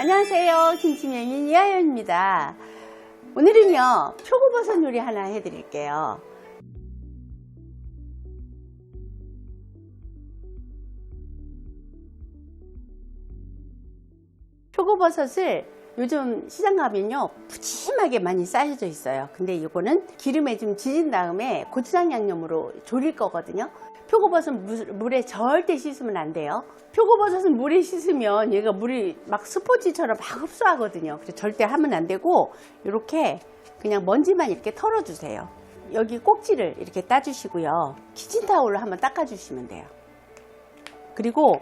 안녕하세요. 김치명인 이하연입니다. 오늘은요, 표고버섯 요리 하나 해드릴게요. 표고버섯을 요즘 시장 가면요 푸짐하게 많이 쌓여져 있어요 근데 이거는 기름에 좀 지진 다음에 고추장 양념으로 졸일 거거든요 표고버섯은 물- 물에 절대 씻으면 안 돼요. 표고버섯은 물에 씻으면 얘가 물이 막 스포츠처럼 막 흡수하거든요. 그래서 절대 하면 안 되고 이렇게 그냥 먼지만 이렇게 털어주세요. 여기 꼭지를 이렇게 따주시고요. 키친타올로 한번 닦아주시면 돼요. 그리고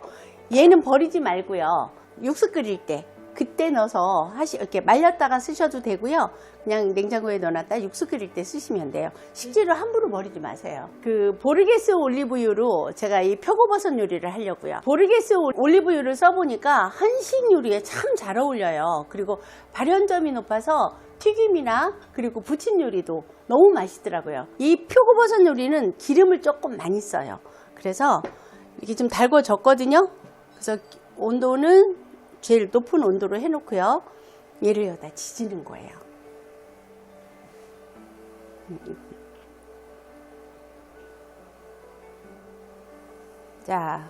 얘는 버리지 말고요. 육수 끓일 때 그때 넣어서 하시 이렇게 말렸다가 쓰셔도 되고요. 그냥 냉장고에 넣어놨다 육수 끓일 때 쓰시면 돼요. 식재료 함부로 버리지 마세요. 그 보르게스 올리브유로 제가 이 표고버섯 요리를 하려고요. 보르게스 올리브유를 써보니까 한식 요리에 참 잘 어울려요. 그리고 발연점이 높아서 튀김이나 그리고 부침 요리도 너무 맛있더라고요. 이 표고버섯 요리는 기름을 조금 많이 써요. 그래서 이게 좀 달궈졌거든요. 그래서 온도는 제일 높은 온도로 해놓고요. 얘를 여기다 지지는 거예요. 자.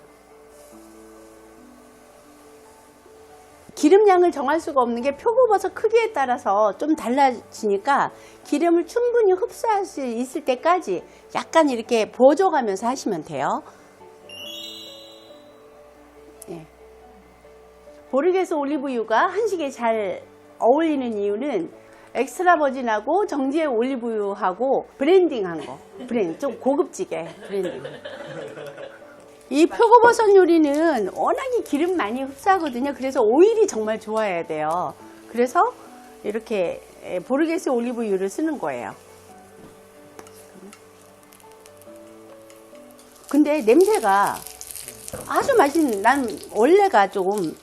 기름량을 정할 수가 없는 게 표고버섯 크기에 따라서 좀 달라지니까 기름을 충분히 흡수할 수 있을 때까지 약간 이렇게 보조가면서 하시면 돼요. 보르게스 올리브유가 한식에 잘 어울리는 이유는 엑스트라 버진하고 정지의 올리브유하고 브랜딩한 거. 브랜드 좀 고급지게 브랜딩. 이 표고버섯 요리는 워낙에 기름 많이 흡수하거든요. 그래서 오일이 정말 좋아야 돼요. 그래서 이렇게 보르게스 올리브유를 쓰는 거예요. 근데 냄새가 아주 맛있는, 난 원래가 좀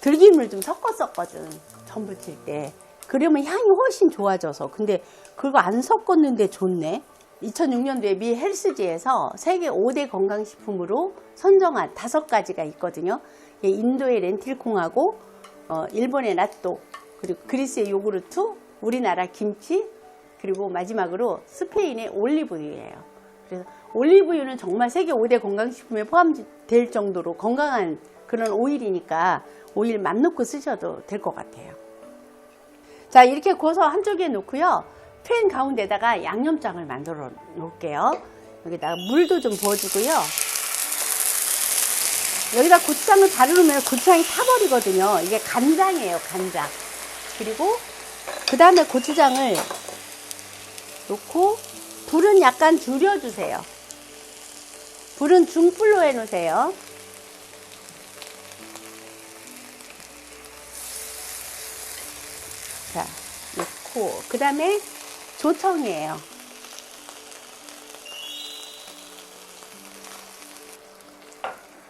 들기름을 좀 섞었었거든. 전 부 칠 때. 그러면 향이 훨씬 좋아져서. 근데 그거 안 섞었는데 좋네. 2006년도에 미 헬스지에서 세계 5대 건강식품으로 선정한 다섯 가지가 있거든요. 예, 인도의 렌틸콩하고, 어, 일본의 나또, 그리고 그리스의 요구르트, 우리나라 김치, 그리고 마지막으로 스페인의 올리브유예요. 그래서 올리브유는 정말 세계 5대 건강식품에 포함될 정도로 건강한 그런 오일이니까 오일 맘 놓고 쓰셔도 될 것 같아요. 자, 이렇게 구워서 한쪽에 놓고요. 팬 가운데다가 양념장을 만들어 놓을게요. 여기다가 물도 좀 부어주고요. 여기다 고추장을 넣으면 고추장이 타버리거든요. 이게 간장이에요, 간장. 그리고 그 다음에 고추장을 놓고 불은 약간 줄여주세요. 불은 중불로 해놓으세요. 자, 넣고 그 다음에 조청이에요.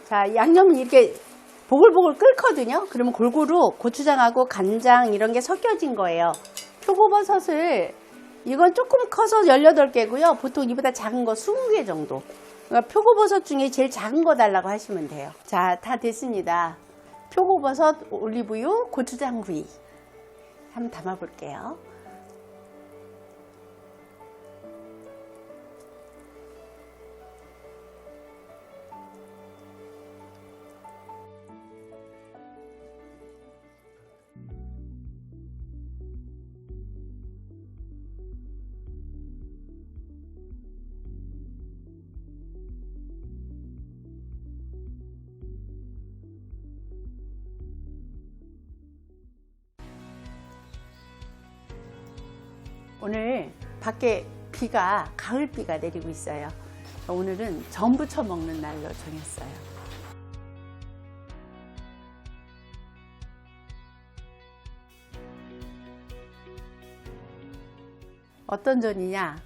자, 양념이 이렇게 보글보글 끓거든요. 그러면 골고루 고추장하고 간장 이런 게 섞여진 거예요. 표고버섯을 이건 조금 커서 18개고요. 보통 이보다 작은 거 20개 정도. 그러니까 표고버섯 중에 제일 작은 거 달라고 하시면 돼요. 자, 다 됐습니다. 표고버섯, 올리브유, 고추장 구이. 한번 담아 볼게요. 오늘 밖에 비가 가을비가 내리고 있어요. 오늘은 전부 쳐 먹는 날로 정했어요. 어떤 전이냐?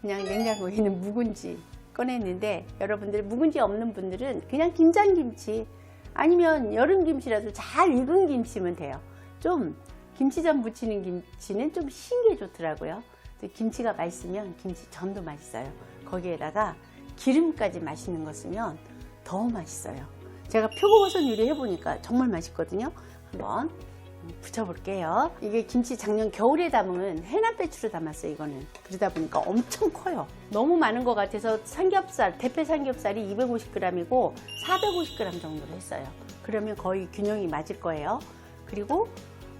그냥 냉장고에 있는 묵은지 꺼냈는데 여러분들 묵은지 없는 분들은 그냥 김장김치 아니면 여름김치라도 잘 익은 김치면 돼요. 좀 김치전 부치는 김치는 좀 신게 좋더라고요. 김치가 맛있으면 김치전도 맛있어요. 거기에다가 기름까지 맛있는 거 쓰면 더 맛있어요. 제가 표고버섯 요리 해보니까 정말 맛있거든요. 한번 붙여볼게요. 이게 김치 작년 겨울에 담은 해남 배추로 담았어요. 이거는 그러다 보니까 엄청 커요. 너무 많은 것 같아서 삼겹살 대패 삼겹살이 250g이고 450g 정도로 했어요. 그러면 거의 균형이 맞을 거예요. 그리고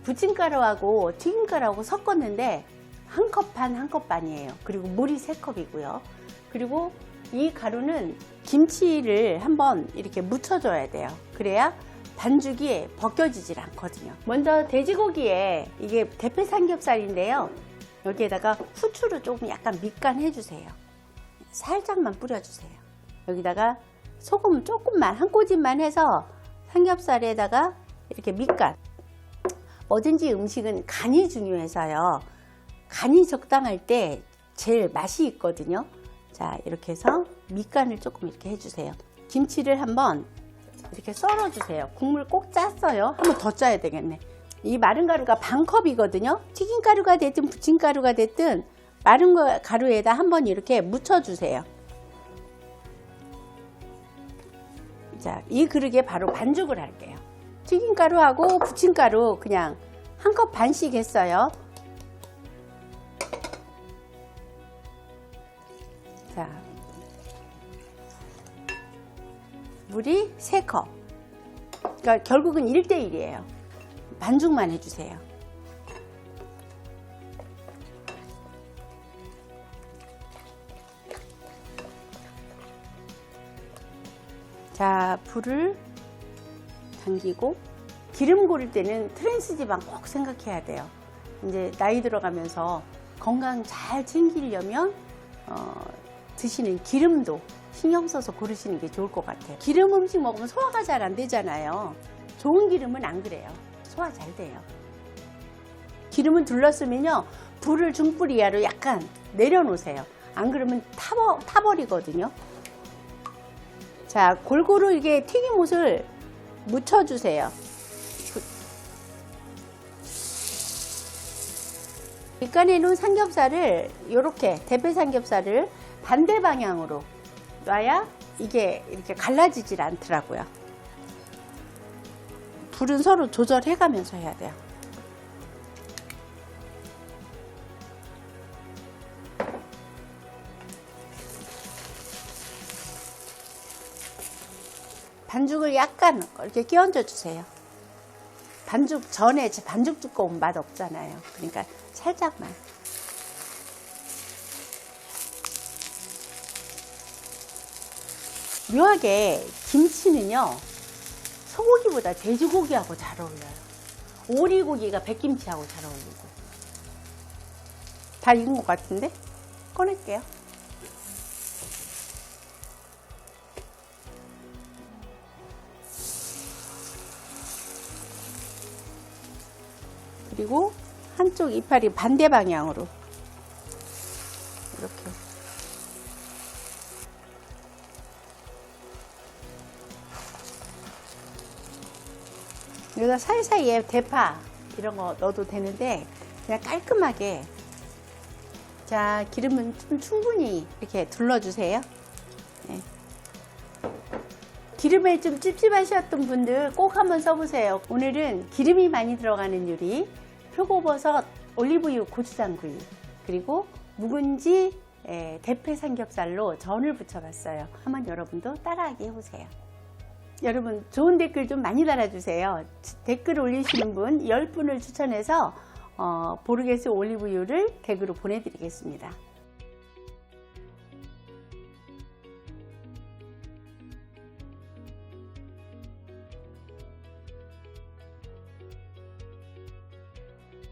부침가루하고 튀김가루하고 섞었는데 한 컵 반, 한 컵 반이에요. 그리고 물이 세 컵이고요. 그리고 이 가루는 김치를 한번 이렇게 묻혀줘야 돼요. 그래야 반죽이 벗겨지질 않거든요. 먼저 돼지고기에 이게 대패 삼겹살인데요. 여기에다가 후추를 조금 약간 밑간 해주세요. 살짝만 뿌려주세요. 여기다가 소금 조금만 한 꼬집만 해서 삼겹살에다가 이렇게 밑간. 뭐든지 음식은 간이 중요해서요. 간이 적당할 때 제일 맛이 있거든요. 자, 이렇게 해서 밑간을 조금 이렇게 해주세요. 김치를 한번 이렇게 썰어주세요. 국물 꼭 짰어요. 한번 더 짜야 되겠네. 이 마른 가루가 반 컵이거든요. 튀김 가루가 됐든 부침 가루가 됐든 마른 거- 가루에다 한번 이렇게 묻혀주세요. 자, 이 그릇에 바로 반죽을 할게요. 튀김 가루하고 부침 가루 그냥 한 컵 반씩 했어요. 자, 물이 3컵. 그러니까 결국은 1대1이에요. 반죽만 해주세요. 자, 불을 당기고 기름 고를 때는 트랜스 지방 꼭 생각해야 돼요. 이제 나이 들어가면서 건강 잘 챙기려면 어, 드시는 기름도 신경 써서 고르시는 게 좋을 것 같아요. 기름 음식 먹으면 소화가 잘 안 되잖아요. 좋은 기름은 안 그래요. 소화 잘 돼요. 기름은 둘렀으면요. 불을 중불 이하로 약간 내려놓으세요. 안 그러면 타버, 타버리거든요. 자, 골고루 이게 튀김옷을 묻혀주세요. 밑간에 놓은 삼겹살을 이렇게 대패 삼겹살을 반대 방향으로 놔야 이게 이렇게 갈라지질 않더라고요. 불은 서로 조절해 가면서 해야 돼요. 반죽을 약간 이렇게 끼얹어 주세요. 반죽 전에 반죽 두꺼운 맛 없잖아요. 그러니까 살짝만. 묘하게 김치는요 소고기보다 돼지고기하고 잘 어울려요. 오리고기가 백김치하고 잘 어울리고. 다 익은 것 같은데 꺼낼게요. 그리고 한쪽 이파리 반대 방향으로. 이렇게. 여기다 사이사이에 대파 이런 거 넣어도 되는데 그냥 깔끔하게. 자 기름은 좀 충분히 이렇게 둘러주세요. 네. 기름에 좀 찝찝하셨던 분들 꼭 한번 써보세요. 오늘은 기름이 많이 들어가는 요리 표고버섯 올리브유 고추장구이 그리고 묵은지 에, 대패 삼겹살로 전을 부쳐봤어요 한번 여러분도 따라하기 해보세요 여러분 좋은 댓글 좀 많이 달아주세요. 댓글 올리시는 분 10분을 추천해서 어, 보르게스 올리브유를 댁으로 보내드리겠습니다.